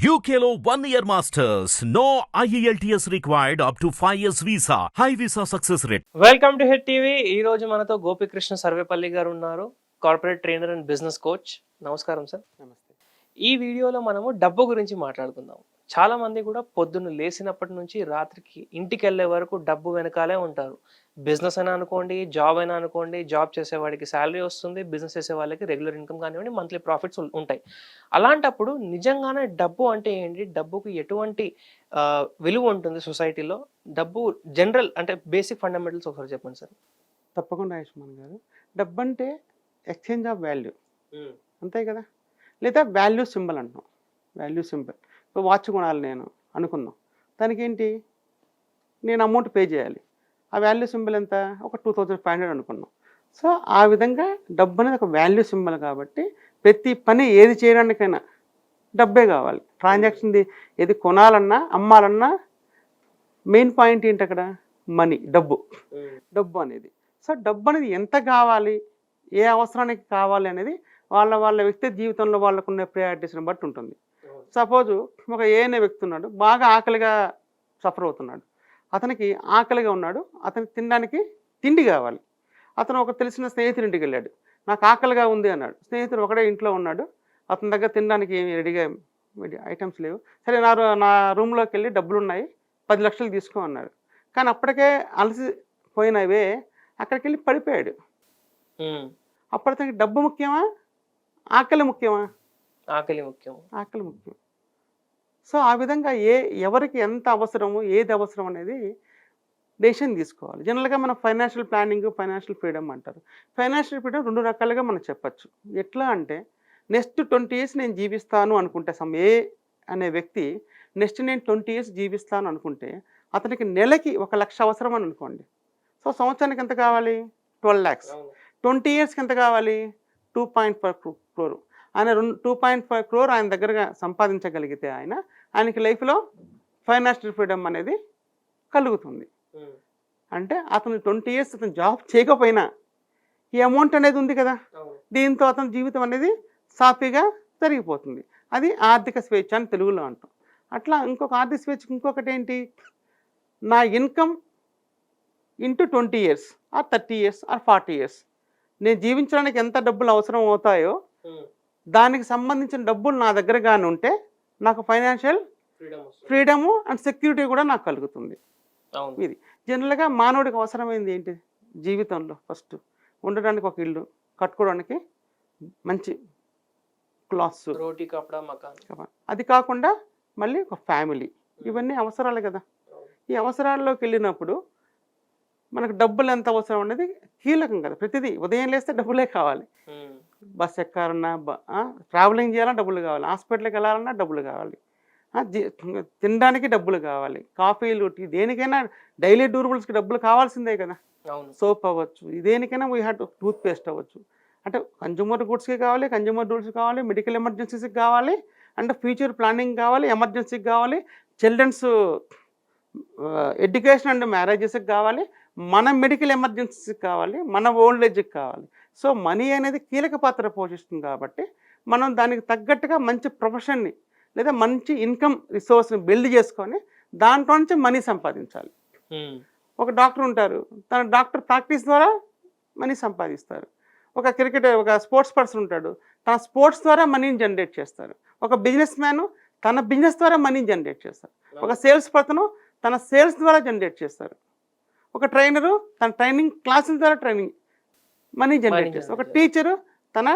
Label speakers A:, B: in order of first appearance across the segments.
A: One year masters. No E IELTS required up to 5 years visa. High visa success rate.
B: Welcome to Hit TV ఈ రోజు మనతో గోపికృష్ణ సర్వేపల్లి గారు ఉన్నారు corporate trainer and business coach నమస్కారం sir
C: నమస్తే
B: ఈ వీడియోలో మనము డబ్బు గురించి మాట్లాడుకుందాం చాలా మంది కూడా పొద్దున్న లేచినప్పటి నుంచి రాత్రికి ఇంటికి వెళ్ళే వరకు డబ్బు వెనకాలే ఉంటారు బిజినెస్ అయినా అనుకోండి జాబ్ అయినా అనుకోండి జాబ్ చేసేవాడికి శాలరీ వస్తుంది బిజినెస్ చేసే వాళ్ళకి రెగ్యులర్ ఇన్కమ్ కానివ్వండి మంత్లీ ప్రాఫిట్స్ ఉంటాయి. అలాంటప్పుడు నిజంగానే డబ్బు అంటే ఏంటి? డబ్బుకి ఎటువంటి విలువ ఉంటుంది సొసైటీలో? డబ్బు జనరల్ అంటే బేసిక్ ఫండమెంటల్స్ ఒకసారి చెప్పండి సార్.
C: తప్పకుండా ఆయుష్మాన్ గారు. డబ్బు అంటే ఎక్స్చేంజ్ ఆఫ్ వాల్యూ. అంతే కదా? లేదా వాల్యూ సింబల్ అంటాం వాల్యూ సింబల్. ఇప్పుడు వాచ్ కొనాలి నేను అనుకుందాం. దానికి ఏంటి? నేను అమౌంట్ పే చేయాలి. ఆ వాల్యూ సింబల్ ఎంత? ఒక టూ థౌజండ్ ఫైవ్ హండ్రెడ్ అనుకున్నాం. సో ఆ విధంగా డబ్బు అనేది ఒక వాల్యూ సింబల్ కాబట్టి ప్రతి పని ఏది చేయడానికైనా డబ్బే కావాలి. ట్రాన్సాక్షన్ది ఏది కొనాలన్నా అమ్మాలన్నా మెయిన్ పాయింట్ ఏంటి అక్కడ? మనీ డబ్బు. డబ్బు అనేది. సో డబ్బు అనేది ఎంత కావాలి? ఏ అవసరానికి కావాలి అనేది వాళ్ళ వాళ్ళ వ్యక్తి జీవితంలో వాళ్ళకున్న ప్రయారిటీస్ని బట్టి ఉంటుంది. సపోజు ఒక ఏ అనే వ్యక్తి ఉన్నాడు బాగా ఆకలిగా సఫర్ అవుతున్నాడు. అతనికి ఆకలిగా ఉన్నాడు. అతనికి తినడానికి తిండి కావాలి. అతను ఒక తెలిసిన స్నేహితుడి ఇంటికి వెళ్ళాడు. నాకు ఆకలిగా ఉంది అన్నాడు. స్నేహితుడు ఒకడే ఇంట్లో ఉన్నాడు. అతని దగ్గర తినడానికి ఏమి రెడీగా ఐటమ్స్ లేవు. సరే నా నా రూమ్లోకి వెళ్ళి డబ్బులు ఉన్నాయి పది లక్షలు తీసుకో అన్నాడు. కానీ అప్పటికే అలసిపోయినవే అక్కడికి వెళ్ళి పడిపోయాడు. అప్పుడు అతనికి డబ్బు ముఖ్యమా? ఆకలి ముఖ్యమా?
B: ఆకలి ముఖ్యం.
C: ఆకలి ముఖ్యం. సో ఆ విధంగా ఏ ఎవరికి ఎంత అవసరము ఏది అవసరం అనేది డెసిషన్ తీసుకోవాలి. జనరల్గా మనం ఫైనాన్షియల్ ప్లానింగ్ ఫైనాన్షియల్ ఫ్రీడమ్ అంటారు. ఫైనాన్షియల్ ఫ్రీడమ్ రెండు రకాలుగా మనం చెప్పచ్చు. ఎట్లా అంటే నెక్స్ట్ ట్వంటీ ఇయర్స్ నేను జీవిస్తాను అనుకుంటే సమ్ ఏ అనే వ్యక్తి నెక్స్ట్ నేను ట్వంటీ ఇయర్స్ జీవిస్తాను అనుకుంటే అతనికి నెలకి ఒక లక్ష అవసరం అని అనుకోండి. సో సంవత్సరానికి ఎంత కావాలి? ట్వెల్వ్ ల్యాక్స్ ట్వంటీ ఇయర్స్కి ఎంత కావాలి? Two point five crore. ఆయన రెండు టూ పాయింట్ ఫైవ్ క్రోర్ ఆయన దగ్గరగా సంపాదించగలిగితే ఆయన ఆయనకి లైఫ్లో ఫైనాన్షియల్ ఫ్రీడమ్ అనేది కలుగుతుంది. అంటే అతను ట్వంటీ ఇయర్స్ అతను జాబ్ చేయకపోయినా ఈ అమౌంట్ అనేది ఉంది కదా. దీంతో అతని జీవితం అనేది సాఫీగా జరిగిపోతుంది. అది ఆర్థిక స్వేచ్ఛ అని తెలుగులో అంటాం. అట్లా ఇంకొక ఆర్థిక స్వేచ్ఛకి ఇంకొకటి ఏంటి? నా income into twenty years or thirty years or forty years నేను జీవించడానికి ఎంత డబ్బులు అవసరం అవుతాయో దానికి సంబంధించిన డబ్బులు నా దగ్గర కానీ ఉంటే నాకు ఫైనాన్షియల్ ఫ్రీడము అండ్ సెక్యూరిటీ కూడా నాకు కలుగుతుంది. ఇది. జనరల్గా మానవుడికి అవసరమైంది ఏంటి? జీవితంలో ఫస్ట్ ఉండడానికి ఒక ఇల్లు కట్టుకోవడానికి మంచి క్లాత్స్.
B: రోటీ కపడా మకాన్.
C: అది కాకుండా మళ్ళీ ఒక ఫ్యామిలీ. ఇవన్నీ అవసరాలు కదా. ఈ అవసరాల్లోకి వెళ్ళినప్పుడు మనకు డబ్బులు ఎంత అవసరం అనేది కీలకం కదా. ప్రతిదీ ఉదయం లేస్తే డబ్బులే కావాలి. బస్ ఎక్కాలన్నా ట్రావెలింగ్ చేయాలన్నా డబ్బులు కావాలి. హాస్పిటల్కి వెళ్ళాలన్నా డబ్బులు కావాలి. తినడానికి డబ్బులు కావాలి. కాఫీలు టీ దేనికైనా డైలీ డ్యూరబుల్స్కి డబ్బులు కావాల్సిందే కదా. సోప్ అవ్వచ్చు. దేనికైనా వీ హ్యాడ్ టూత్ పేస్ట్ అవ్వచ్చు. అంటే కన్జ్యూమర్ గుడ్స్కి కావాలి కన్జ్యూమర్ గుడ్స్కి కావాలి మెడికల్ ఎమర్జెన్సీస్కి కావాలి అంటే ఫ్యూచర్ ప్లానింగ్ కావాలి ఎమర్జెన్సీకి కావాలి చిల్డ్రన్స్ ఎడ్యుకేషన్ అండ్ మ్యారేజెస్కి కావాలి మన మెడికల్ ఎమర్జెన్సీకి కావాలి మన ఓల్డ్ ఏజ్కి కావాలి. సో మనీ అనేది కీలక పాత్ర పోషిస్తుంది కాబట్టి మనం దానికి తగ్గట్టుగా మంచి ప్రొఫెషన్ని లేదా మంచి ఇన్కమ్ రిసోర్స్ని బిల్డ్ చేసుకొని దాంట్లో నుంచి మనీ సంపాదించాలి. ఒక డాక్టర్ ఉంటారు. తన డాక్టర్ ప్రాక్టీస్ ద్వారా మనీ సంపాదిస్తారు. ఒక క్రికెట్ ఒక స్పోర్ట్స్ పర్సన్ ఉంటాడు. తన స్పోర్ట్స్ ద్వారా మనీని జనరేట్ చేస్తారు. ఒక బిజినెస్ మ్యాన్ తన బిజినెస్ ద్వారా మనీని జనరేట్ చేస్తారు. ఒక సేల్స్ పర్సన్ తన సేల్స్ ద్వారా జనరేట్ చేస్తారు. ఒక ట్రైనరు తన ట్రైనింగ్ క్లాసుల ద్వారా ట్రైనింగ్ మనీ జనరేట్ చేస్తారు ఒక టీచరు తన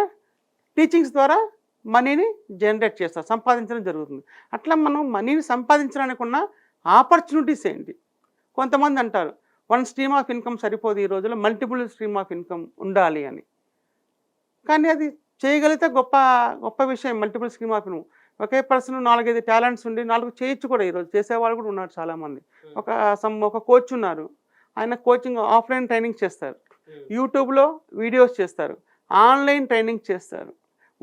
C: టీచింగ్స్ ద్వారా మనీని జనరేట్ చేస్తారు సంపాదించడం జరుగుతుంది. అట్లా మనం మనీని సంపాదించడానికి ఉన్న ఆపర్చునిటీస్ ఏంటి? కొంతమంది అంటారు వన్ స్ట్రీమ్ ఆఫ్ ఇన్కమ్ సరిపోదు ఈ రోజుల్లో మల్టిపుల్ స్ట్రీమ్ ఆఫ్ ఇన్కమ్ ఉండాలి అని. కానీ అది చేయగలిగితే గొప్ప గొప్ప విషయం మల్టిపుల్ స్ట్రీమ్ ఆఫ్ ఇన్కమ్. ఒకే పర్సన్ నాలుగైదు టాలెంట్స్ ఉండి నాలుగు చేయొచ్చు కూడా ఈరోజు చేసేవాళ్ళు కూడా ఉన్నారు చాలామంది. ఒక సమ్ ఒక కోచ్ ఉన్నారు. ఆయన కోచింగ్ ఆఫ్లైన్ ట్రైనింగ్ చేస్తారు. యూట్యూబ్లో వీడియోస్ చేస్తారు. ఆన్లైన్ ట్రైనింగ్ చేస్తారు.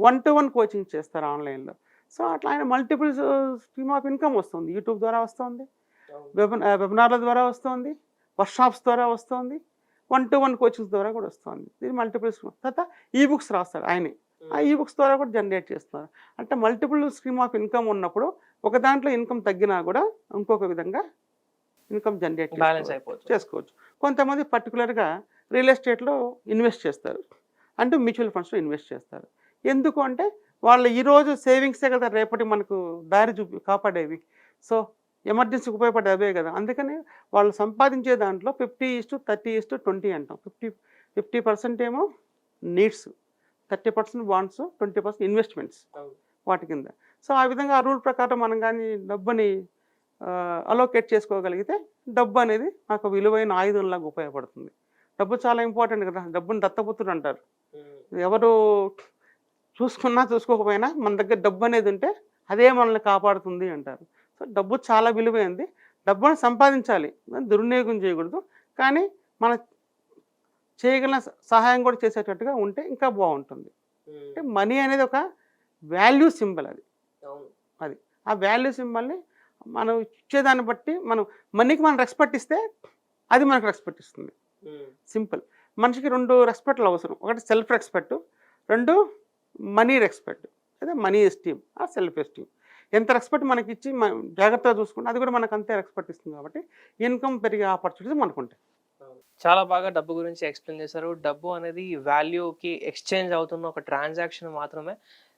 C: వన్ టు వన్ కోచింగ్ చేస్తారు ఆన్లైన్లో. సో అట్లా ఆయన మల్టిపుల్ స్ట్రీమ్ ఆఫ్ ఇన్కమ్ వస్తుంది. యూట్యూబ్ ద్వారా వస్తుంది. వెబిన వెబినార్ల ద్వారా వస్తుంది. వర్క్షాప్స్ ద్వారా వస్తుంది. వన్ టు వన్ కోచింగ్స్ ద్వారా కూడా వస్తుంది. ఇది మల్టిపుల్ తర్వాత ఈ బుక్స్ రాస్తాడు ఆయనే. ఆ ఈ బుక్స్ ద్వారా కూడా జనరేట్ చేస్తున్నారు. అంటే మల్టిపుల్ స్ట్రీమ్ ఆఫ్ ఇన్కమ్ ఉన్నప్పుడు ఒక దాంట్లో ఇన్కమ్ తగ్గినా కూడా ఇంకొక విధంగా ఇన్కమ్ జనరేట్ చేసుకోవచ్చు. కొంతమంది పర్టికులర్గా రియల్ ఎస్టేట్లో ఇన్వెస్ట్ చేస్తారు. అంటే మ్యూచువల్ ఫండ్స్లో ఇన్వెస్ట్ చేస్తారు. ఎందుకు అంటే వాళ్ళు ఈరోజు సేవింగ్సే కదా రేపటి మనకు దారి చూపి కాపాడేవి. సో ఎమర్జెన్సీకి ఉపయోగపడే అవే కదా. అందుకని వాళ్ళు సంపాదించే దాంట్లో fifty is to thirty is to twenty అంటాం. ఫిఫ్టీ ఫిఫ్టీ పర్సెంట్ ఏమో needs thirty percent wants twenty percent investments. వాటి కింద. సో ఆ విధంగా ఆ రూల్ ప్రకారం మనం కానీ డబ్బుని అలోకేట్ చేసుకోగలిగితే డబ్బు అనేది మాకు విలువైన ఆయుధంలాగా ఉపయోగపడుతుంది. డబ్బు చాలా ఇంపార్టెంట్ కదా డబ్బుని దత్తపుత్రుడు అంటారు. ఎవరు చూసుకున్నా చూసుకోకపోయినా మన దగ్గర డబ్బు అనేది ఉంటే అదే మనల్ని కాపాడుతుంది అంటారు. సో డబ్బు చాలా విలువైంది. డబ్బును సంపాదించాలి దుర్వినియోగం చేయకూడదు. కానీ మన చేయగల సహాయం కూడా చేసేటట్టుగా ఉంటే ఇంకా బాగుంటుంది. అంటే మనీ అనేది ఒక వాల్యూ సింబల్ అది.
B: అవును.
C: ఆ వాల్యూ సింబల్ని మనం ఇచ్చేదాన్ని బట్టి మనం మనీకి మనం రెస్పెక్ట్ ఇస్తే అది మనకు రెస్పెక్ట్ ఇస్తుంది. సింపుల్. మనిషికి రెండు రెస్పెక్ట్లు అవసరం. ఒకటి సెల్ఫ్ రెస్పెక్ట్ రెండు మనీ రెస్పెక్ట్ అదే మనీ ఎస్టీమ్ ఆ సెల్ఫ్ ఎస్టీమ్ ఎంత రెస్పెక్ట్ మనకి ఇచ్చి మనం జాగ్రత్తగా చూసుకుంటే అది కూడా మనకు అంతే రెస్పెక్ట్ ఇస్తుంది కాబట్టి ఇన్కమ్ పెరిగే ఆపర్చునిటీస్ మనకు ఉంటాయి.
B: చాలా బాగా డబ్బు గురించి ఎక్స్ప్లెయిన్ చేశారు. డబ్బు అనేది వాల్యూకి ఎక్స్చేంజ్ అవుతున్న ఒక ట్రాన్సాక్షన్ మాత్రమే.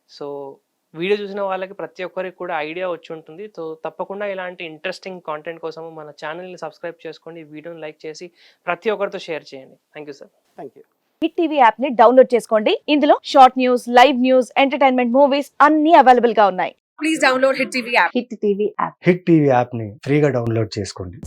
B: సో వీడియో చూసిన వాళ్ళకి ప్రతి ఒక్కరికి కూడా ఐడియా వచ్చి ఉంటుంది. సో తప్పకుండా ఇలాంటి ఇంట్రెస్టింగ్ కాంటెంట్ కోసం మన ఛానల్ని సబ్స్క్రైబ్ చేసుకోండి. వీడియోని లైక్ చేసి ప్రతి ఒక్కరితో షేర్ చేయండి. Thank you sir
C: thank you
D: Hit TV యాప్ని డౌన్లోడ్ చేసుకోండి. ఇందులో short news live news entertainment movies అన్ని అవైలబుల్గా ఉన్నాయి.
E: Please download Hit TV app.
D: Hit TV app
F: Hit TV యాప్ని ఫ్రీగా డౌన్లోడ్ చేసుకోండి.